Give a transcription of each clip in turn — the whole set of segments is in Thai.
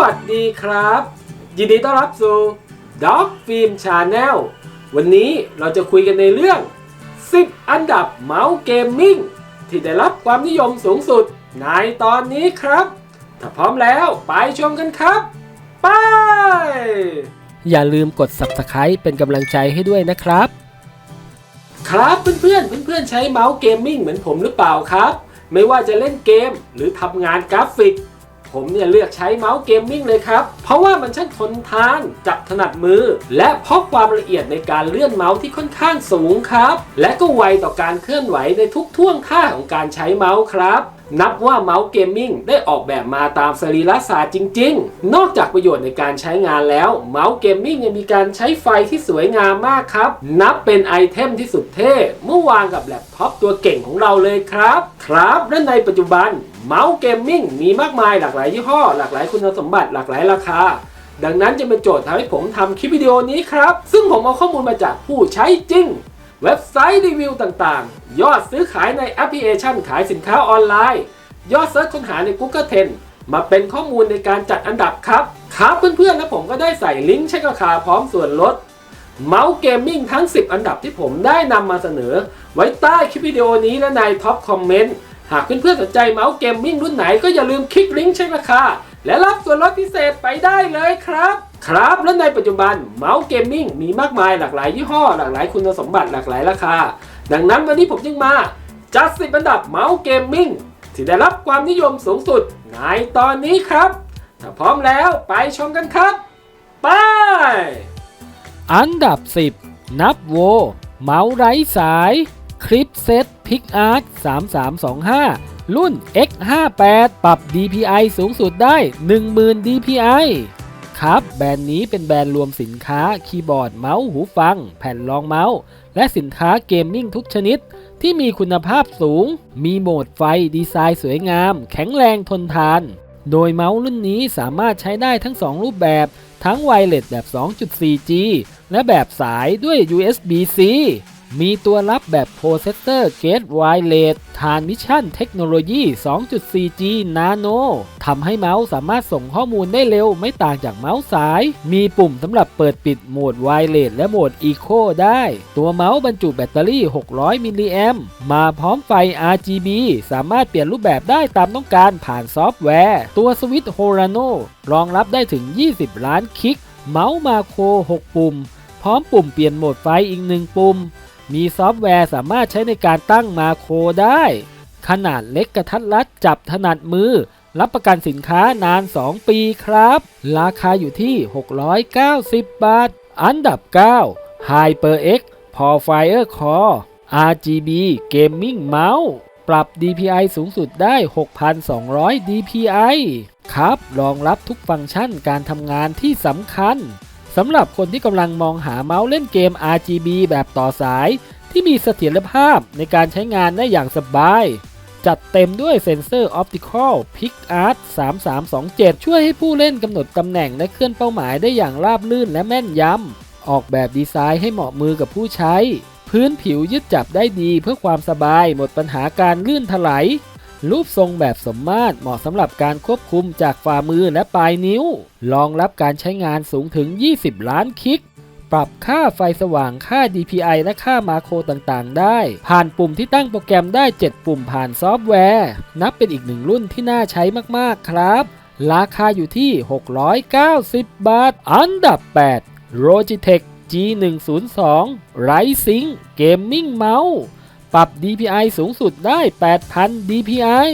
วัสดีครับ ยินดีต้อนรับสู่ Dog Film Channel วันนี้เราจะคุยกันในเรื่อง 10 อันดับเมาส์เกมมิ่งที่ได้รับความนิยมสูงสุดในตอนนี้ครับ ถ้าพร้อมแล้วไปชมกันครับ ไป อย่าลืมกด Subscribe เป็นกำลังใจให้ด้วยนะครับ ครับเพื่อนๆเพื่อนๆใช้เมาส์เกมมิ่งเหมือนผมหรือเปล่าครับ ไม่ว่าจะเล่นเกมหรือทำงานกราฟิก ผมเนี่ยเลือกใช้เมาส์เกมมิ่งเลยครับ เพราะว่ามันช่างทนทานจับถนัดมือ และเพราะความละเอียดในการเลื่อนเมาส์ที่ค่อนข้างสูงครับ และก็ไวต่อการเคลื่อนไหวในทุกท่วงท่าของการใช้เมาส์ครับนับว่าเมาส์เกมมิ่งได้ออกแบบมาตามสรีระศาสตร์จริง ๆ นอกจากประโยชน์ในการใช้งานแล้ว เมาส์เกมมิ่งยังมีการใช้ไฟที่สวยงามมากครับ นับเป็นไอเทมที่สุดเท่ เมื่อวางกับแล็ปท็อปตัวเก่งของเราเลยครับ ครับ และในปัจจุบัน เมาส์เกมมิ่งมีมากมายหลากหลายยี่ห้อ หลากหลายคุณสมบัติหลากหลายราคา ดังนั้นจะเป็นโจทย์ทำให้ผมทำคลิปวิดีโอนี้ครับ ซึ่งผมเอาข้อมูลมาจากผู้ใช้จริง เว็บไซต์รีวิวต่างๆ ยอดซื้อขายในแอปพลิเคชันขายสินค้าออนไลน์ ยอดเซิร์ชค้นหาใน Google Trend มาเป็นข้อมูลในการจัดอันดับครับ ครับเพื่อนๆและผมก็ได้ใส่ลิงก์เช็คราคาพร้อมส่วนลดเมาส์เกมมิ่งทั้ง 10 อันดับที่ผมได้นำมาเสนอ ไว้ใต้คลิปวิดีโอนี้และในท็อปคอมเมนต์ หากเพื่อนๆสนใจเมาส์เกมมิ่งรุ่นไหนก็อย่าลืมคลิกลิงก์เช็คราคาและรับส่วนลดพิเศษไปได้เลยครับ ครับและในปัจจุบันเมาส์เกมมิ่งมีมากมายหลากหลายยี่ห้อ หลากหลายคุณสมบัติหลากหลายราคา ดังนั้นวันนี้ผมจึงมา จัดสิบอันดับเมาส์เกมมิ่งที่ได้รับความนิยมสูงสุดในตอนนี้ครับ ถ้าพร้อมแล้วไปชมกันครับ ไป อันดับ 10 นับโว เมาส์ไร้สาย คลิปเซต พิกอาร์ต3325 รุ่น X58 ปรับ DPI สูงสุดได้ 10,000 DPI ครับ แบรนด์นี้เป็นแบรนด์รวมสินค้าคีย์บอร์ดเมาส์หูฟัง แผ่นรองเมาส์ และสินค้าเกมมิ่งทุกชนิด ที่มีคุณภาพสูง มีโหมดไฟดีไซน์สวยงาม แข็งแรงทนทาน โดยเมาส์รุ่นนี้สามารถใช้ได้ทั้ง 2 รูปแบบ ทั้งไวเลสแบบ 2.4G และแบบสายด้วย USB-C มีตัวรับแบบ Processor Gate Wireless Transmission Technology 2.4G Nano ทำให้เมาส์สามารถส่งข้อมูลได้เร็วไม่ต่างจากเมาส์สาย มีปุ่มสำหรับเปิดปิดโหมด Wireless และโหมด Eco ได้ ตัวเมาส์บรรจุแบตเตอรี่ 600 มิลลิแอมมาพร้อมไฟ RGB สามารถเปลี่ยนรูปแบบได้ตามต้องการผ่านซอฟต์แวร์ ตัวสวิตช์ Horano รองรับได้ถึง 20 ล้านคลิก เมาส์มาโคร 6 ปุ่ม พร้อมปุ่มเปลี่ยนโหมดไฟอีกหนึ่งปุ่ม มีซอฟต์แวร์สามารถใช้ในการตั้งมาโครได้ ขนาดเล็กกระทัดรัดจับถนัดมือ รับประกันสินค้านาน 2 ปีครับ ราคาอยู่ที่ 690 บาท อันดับ 9 HyperX Porfire Core RGB Gaming Mouse ปรับ DPI สูงสุดได้ 6,200 DPI ครับ รองรับทุกฟังก์ชันการทำงานที่สำคัญ สำหรับคนที่กำลังมองหาเมาส์เล่นเกม RGB แบบต่อสาย ที่มีเสถียรภาพในการใช้งานได้อย่างสบาย จัดเต็มด้วยเซ็นเซอร์ Optical PicArt 3327 ช่วยให้ผู้เล่นกำหนดตำแหน่งและเคลื่อนเป้าหมายได้อย่างราบรื่นและแม่นยำ ออกแบบดีไซน์ให้เหมาะมือกับผู้ใช้ พื้นผิวยึดจับได้ดีเพื่อความสบายหมดปัญหาการลื่นถลาย รูปทรงแบบสมมาตรเหมาะสำหรับการควบคุมจากฝ่ามือและปลายนิ้ว รองรับการใช้งานสูงถึง 20 ล้านคลิก ปรับค่าไฟสว่างค่า DPI และค่ามาโครต่างๆ ได้ ผ่านปุ่มที่ตั้งโปรแกรมได้ 7 ปุ่มผ่านซอฟต์แวร์ นับเป็นอีกหนึ่งรุ่นที่น่าใช้มากๆครับ ราคาอยู่ที่ 690 บาท อันดับ 8 Logitech G102 Rising Gaming Mouse ปรับ DPI สูงสุดได้ 8,000 DPI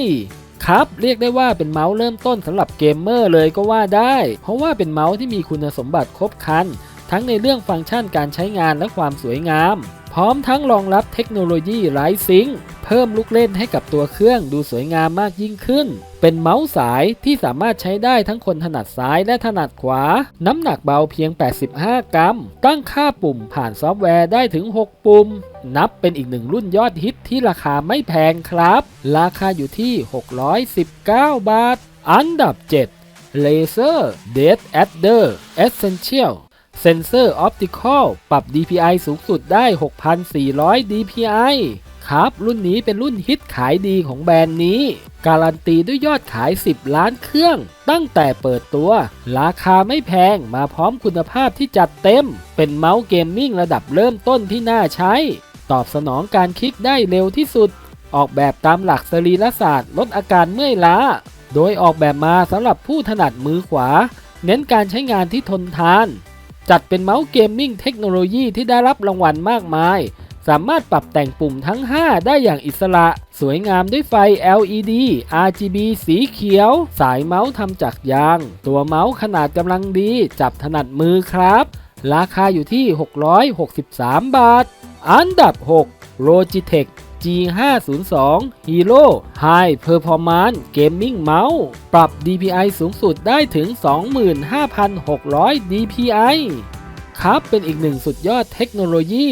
ครับ เรียกได้ว่าเป็นเมาส์เริ่มต้นสำหรับเกมเมอร์เลยก็ว่าได้ เพราะว่าเป็นเมาส์ที่มีคุณสมบัติครบครัน ทั้งในเรื่องฟังก์ชันการใช้งานและความสวยงาม พร้อมทั้งรองรับเทคโนโลยีไร้ซิงค์เพิ่มลูกเล่นให้กับตัวเครื่องดูสวยงามมากยิ่งขึ้น เป็นเมาส์สายที่สามารถใช้ได้ทั้งคนถนัดซ้ายและถนัดขวา น้ำหนักเบาเพียง 85 กรัม ตั้งค่าปุ่มผ่านซอฟต์แวร์ได้ถึง 6 ปุ่ม นับเป็นอีกหนึ่งรุ่นยอดฮิตที่ราคาไม่แพงครับ ราคาอยู่ที่ 619 บาท อันดับ 7 Laser Dead Adder Essential เซนเซอร์ออปติคอลปรับ DPI สูงสุดได้ 6,400 DPI ครับ รุ่นนี้เป็นรุ่นฮิตขายดีของแบรนด์นี้ การันตีด้วยยอดขาย 10 ล้านเครื่อง ตั้งแต่เปิดตัว ราคาไม่แพงมาพร้อมคุณภาพที่จัดเต็ม เป็นเมาส์เกมมิ่งระดับเริ่มต้นที่น่าใช้ ตอบสนองการคลิกได้เร็วที่สุด ออกแบบตามหลักสรีรศาสตร์ ลดอาการเมื่อยล้า โดยออกแบบมาสำหรับผู้ถนัดมือขวา เน้นการใช้งานที่ทนทาน จัดเป็นเมาส์เกมมิ่งเทคโนโลยีที่ได้รับรางวัลมากมาย สามารถปรับแต่งปุ่มทั้ง 5 ได้อย่างอิสระ สวยงามด้วยไฟ LED RGB สีเขียว สายเมาส์ทำจากยาง ตัวเมาส์ขนาดกำลังดี จับถนัดมือครับ ราคาอยู่ที่ 663 บาท อันดับ 6 Logitech G502 Hero High Performance Gaming Mouse ปรับ DPI สูงสุดได้ถึง 25,600 DPI ครับเป็นอีกหนึ่งสุดยอดเทคโนโลยี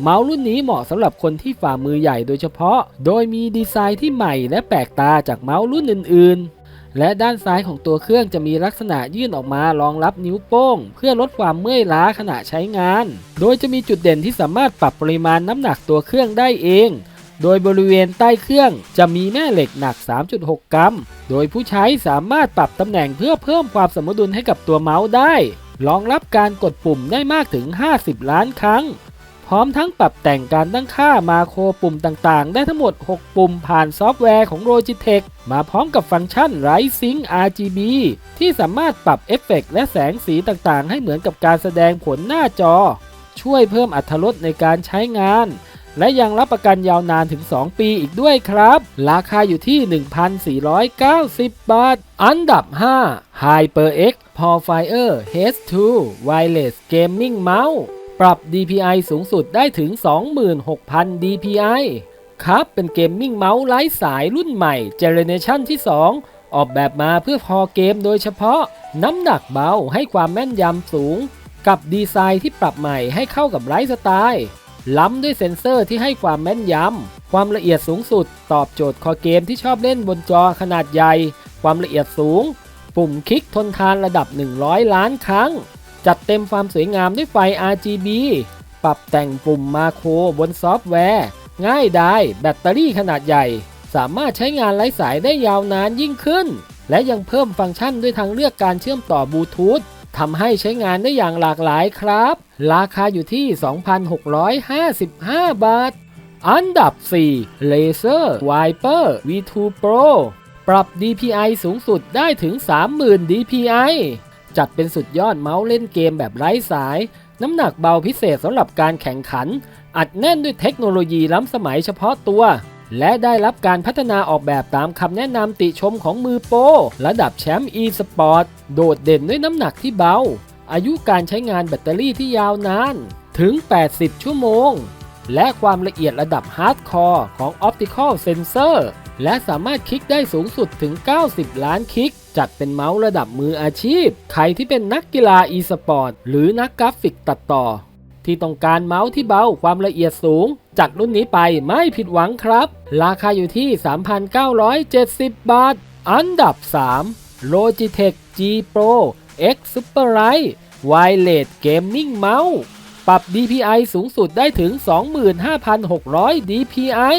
เมาส์รุ่นนี้เหมาะสำหรับคนที่ฝ่ามือใหญ่โดยเฉพาะ โดยมีดีไซน์ที่ใหม่และแปลกตาจากเมาส์รุ่นอื่นๆ และด้านซ้ายของตัวเครื่องจะมีลักษณะยื่นออกมารองรับนิ้วโป้ง เพื่อลดความเมื่อยล้าขณะใช้งาน โดยจะมีจุดเด่นที่สามารถปรับปริมาณน้ำหนักตัวเครื่องได้เอง โดยบริเวณใต้เครื่องจะมีแม่เหล็กหนัก 3.6 กรัม โดยผู้ใช้สามารถปรับตำแหน่งเพื่อเพิ่มความสมดุลให้กับตัวเมาส์ได้ รองรับการกดปุ่มได้มากถึง 50 ล้านครั้ง พร้อมทั้งปรับแต่งการตั้งค่ามาโครปุ่มต่างๆ ได้ทั้งหมด 6 ปุ่มผ่านซอฟต์แวร์ของ Logitech มาพร้อมกับฟังก์ชัน Rising RGB ที่สามารถปรับเอฟเฟกต์และแสงสีต่างๆ ให้เหมือนกับการแสดงผลหน้าจอ ช่วยเพิ่มอรรถรสในการใช้งาน และยังรับประกันยาวนานถึง 2 ปีอีกด้วยครับ ราคาอยู่ที่ 1,490 บาท อันดับ 5 HyperX Porfire H2 Wireless Gaming Mouse ปรับ DPI สูงสุดได้ถึง 26,000 DPI ครับเป็นเกมมิ่งเมาส์ไร้สายรุ่นใหม่เจเนเรชันที่ 2 ออกแบบมาเพื่อพอเกมโดยเฉพาะ น้ำหนักเบาให้ความแม่นยำสูง กับดีไซน์ที่ปรับใหม่ให้เข้ากับไลฟ์สไตล์ ล้ำด้วยเซ็นเซอร์ที่ให้ความแม่นยำ ความละเอียดสูงสุด ตอบโจทย์คอเกมที่ชอบเล่นบนจอขนาดใหญ่ ความละเอียดสูง ปุ่มคลิกทนทานระดับ 100 ล้านครั้ง จัดเต็มความสวยงามด้วยไฟ RGB ปรับแต่งปุ่มมาโครบนซอฟต์แวร์ ง่ายดายแบตเตอรี่ขนาดใหญ่ สามารถใช้งานไร้สายได้ยาวนานยิ่งขึ้น และยังเพิ่มฟังก์ชันด้วยทางเลือกการเชื่อมต่อบลูทูธทำให้ใช้งานได้อย่างหลากหลายครับ ราคาอยู่ที่ 2,655 บาท อันดับ 4 Laser Viper V2 Pro ปรับ DPI สูงสุดได้ถึง 30,000 DPI จัดเป็นสุดยอดเมาส์เล่นเกมแบบไร้สาย น้ำหนักเบาพิเศษสำหรับการแข่งขัน อัดแน่นด้วยเทคโนโลยีล้ำสมัยเฉพาะตัว และได้รับการพัฒนาออกแบบตามคำแนะนำติชมของมือโปรระดับแชมป์ e-sport โดดเด่นด้วยน้ำหนักที่เบา อายุการใช้งานแบตเตอรี่ที่ยาวนาน ถึง 80 ชั่วโมง และความละเอียดระดับฮาร์ดคอร์ของ Optical Sensor และสามารถคลิกได้สูงสุดถึง 90 ล้านคลิก จัดเป็นเมาส์ระดับมืออาชีพ ใครที่เป็นนักกีฬา e-sport หรือนักกราฟิกตัดต่อ ที่ต้องการเมาส์ที่เบาความละเอียดสูง จัดรุ่นนี้ไปไม่ผิดหวังครับ ราคาอยู่ที่ 3,970 บาท อันดับ 3 Logitech G Pro X Superlight Wireless Gaming Mouse ปรับ DPI สูงสุดได้ถึง 25,600 DPI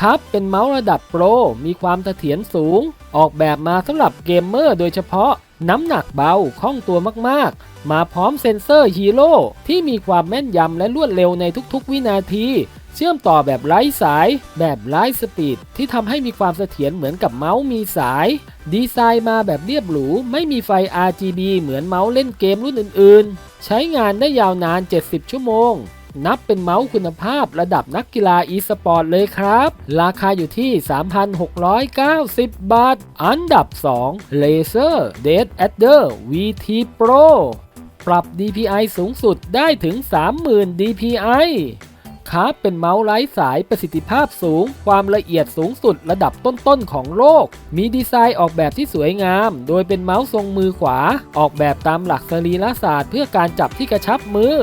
ครับ เป็นเมาส์ระดับโปร มีความเสถียรสูง ออกแบบมาสำหรับเกมเมอร์โดยเฉพาะ น้ำหนักเบาคล่องตัวมากๆ มาพร้อมเซ็นเซอร์ฮีโร่ที่มีความแม่นยำและรวดเร็วในทุกๆ วินาที เชื่อมต่อแบบไร้สาย แบบไร้สปีด ที่ทำให้มีความเสถียรเหมือนกับเมาส์มีสาย ดีไซน์มาแบบเรียบหรู ไม่มีไฟ RGB เหมือนเมาส์เล่นเกมรุ่นอื่นๆ ใช้งานได้ยาวนาน 70 ชั่วโมง นับเป็นเมาส์คุณภาพระดับนักกีฬา e-sport เลยครับ ราคาอยู่ที่ 3,690 บาท อันดับ 2 Laser Dead Adder VT Pro ปรับ DPI สูงสุดได้ถึง 30,000 DPI ครับเป็นเมาส์ไร้สายประสิทธิภาพสูง ความละเอียดสูงสุดระดับต้นๆของโลก มีดีไซน์ออกแบบที่สวยงาม โดยเป็นเมาส์ทรงมือขวา ออกแบบตามหลักสรีรศาสตร์เพื่อการจับที่กระชับมือ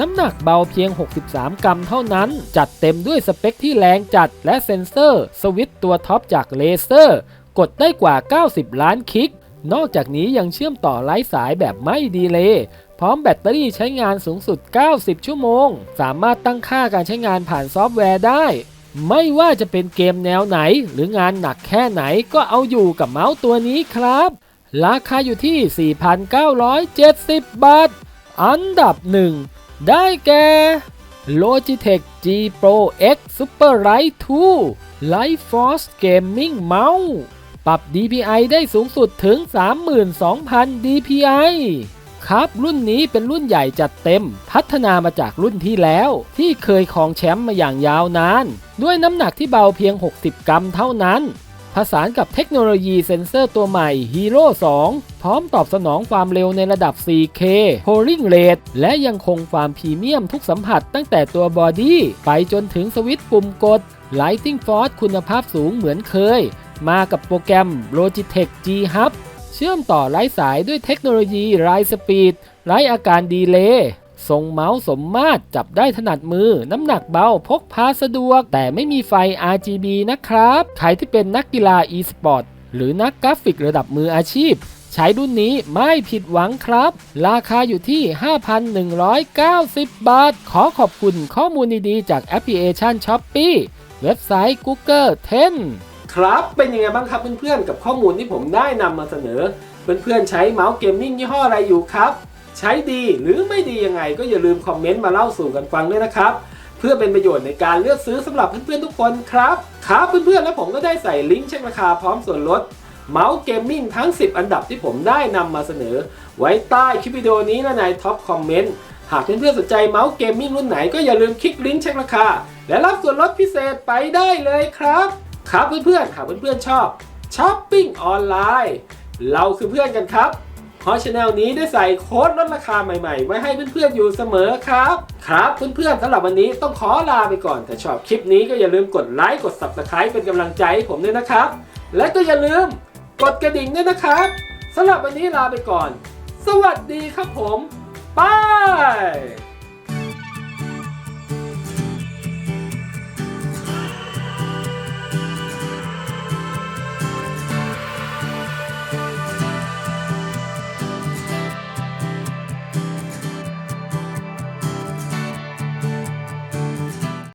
น้ำหนักเบาเพียง 63 กรัมเท่านั้น จัดเต็มด้วยสเปคที่แรงจัดและเซ็นเซอร์ สวิตตัวท็อปจากเลเซอร์ กดได้กว่า 90 ล้านคลิก นอกจากนี้ยังเชื่อมต่อไร้สายแบบไม่ดีเลย์พร้อมแบตเตอรี่ใช้งานสูงสุด 90 ชั่วโมง สามารถตั้งค่าการใช้งานผ่านซอฟต์แวร์ได้ ไม่ว่าจะเป็นเกมแนวไหน หรืองานหนักแค่ไหนก็เอาอยู่กับเมาส์ตัวนี้ครับ ราคาอยู่ที่ 4,970 บาท อันดับ 1 ได้แก่ Logitech G Pro X Super Light 2 Light Force Gaming Mouse ปรับ DPI ได้สูงสุดถึง 32,000 DPI ครับรุ่นนี้เป็นรุ่นใหญ่จัดเต็ม พัฒนามาจากรุ่นที่แล้ว ที่เคยครองแชมป์มาอย่างยาวนาน ด้วยน้ำหนักที่เบาเพียง 60 กรัมเท่านั้น ผสานกับเทคโนโลยีเซ็นเซอร์ตัวใหม่ Hero 2 พร้อมตอบสนองความเร็วในระดับ 4K Polling Rate และยังคงความพรีเมียมทุกสัมผัสตั้งแต่ตัวบอดี้ไปจนถึงสวิตช์ปุ่มกด Lighting Force คุณภาพสูงเหมือนเคย มากับโปรแกรม Logitech G Hub เชื่อมต่อไร้สายด้วยเทคโนโลยีไร้สปีดไร้อาการดีเลย์ ทรงเมาส์สมมาตรจับได้ถนัดมือ น้ำหนักเบาพกพาสะดวก แต่ไม่มีไฟ RGB นะครับ ใครที่เป็นนักกีฬา e-sport หรือนักกราฟิกระดับมืออาชีพ ใช้รุ่นนี้ไม่ผิดหวังครับ ราคาอยู่ที่ 5,190 บาท ขอขอบคุณข้อมูลดีๆ จากแอปพลิเคชัน s h o p e e เว็บไซต์ Google 10 ครับเป็นยังไงบ้างครับเพื่อนๆ กับข้อมูลที่ผมได้นำมาเสนอ เพื่อนๆใช้เมาส์เกมมิ่งยี่ห้ออะไรอยู่ครับ ใช้ดีหรือไม่ดียังไง ก็อย่าลืมคอมเมนต์มาเล่าสู่กันฟังด้วยนะครับ เพื่อเป็นประโยชน์ในการเลือกซื้อสำหรับเพื่อนๆทุกคนครับครับเพื่อนๆและผมก็ได้ใส่ลิงก์เช็คราคาพร้อมส่วนลดเมาส์เกมมิ่งทั้ง 10 อันดับที่ผมได้นำมาเสนอ ไว้ใต้คลิปวิดีโอนี้และในท็อปคอมเมนต์หากเพื่อนๆสนใจเมาส์เกมมิ่งรุ่นไหนก็อย่าลืมคลิกลิงก์เช็คราคา และรับส่วนลดพิเศษไปได้เลยครับ ครับเพื่อนๆหากเพื่อนๆชอบช้อปปิ้งออนไลน์ เราคือเพื่อนกันครับ เพราะช anel นี้ได้ใส่โค้ดลดราคาใหม่ๆ ไว้ให้เพื่อนๆอยู่เสมอครับ ครับเพื่อนๆสำหรับวันนี้ต้องขอลาไปก่อนถ้าชอบคลิปนี้ก็อย่าลืมกดไลค์กด subscribe เป็นกำลังใจให้ผมด้วยนะครับ และก็อย่าลืมกดกระดิ่งด้วยนะครับสำหรับวันนี้ลาไปก่อน สวัสดีครับผม บาย